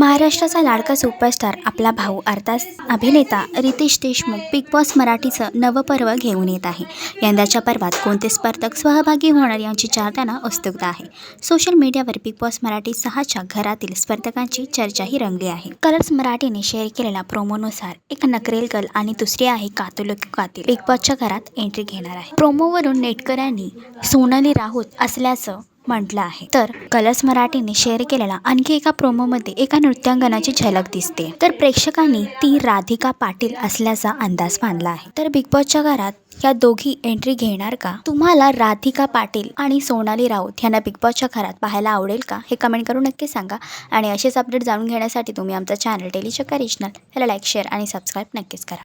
महाराष्ट्राचा लाडका सुपरस्टार आपला भाऊ अर्थात अभिनेता रितेश देशमुख बिग बॉस मराठीचं नवं पर्व घेऊन येत आहे. यंदाच्या पर्वात कोणते स्पर्धक सहभागी होणार यांची चाहत्यांना उत्सुकता आहे. सोशल मीडियावर बिग बॉस मराठी सहाच्या घरातील स्पर्धकांची चर्चाही रंगली आहे. कलर्स मराठीने शेअर केलेल्या प्रोमोनुसार एक नकरेल गर्ल आणि दुसरी आहे कातुलक कातील. बिग बॉसच्या घरात एंट्री घेणार आहे. प्रोमोवरून नेटकऱ्यांनी सोनाली राऊत असल्याचं म्हटलं आहे. तर कलर्स मराठीने शेअर केलेला आणखी एका प्रोमोमध्ये एका नृत्यांगनाची झलक दिसते. तर प्रेक्षकांनी ती राधिका पाटील असल्याचा अंदाज बांधला आहे. तर बिग बॉसच्या घरात या दोघी एंट्री घेणार का? तुम्हाला राधिका पाटील आणि सोनाली राऊत यांना बिग बॉसच्या घरात पाहायला आवडेल का? हे कमेंट करून नक्की सांगा. आणि असेच अपडेट जाणून घेण्यासाठी तुम्ही आमचा चॅनल डेलीचक्का रिजनल याला लाईक शेअर आणि सबस्क्राईब नक्कीच करा.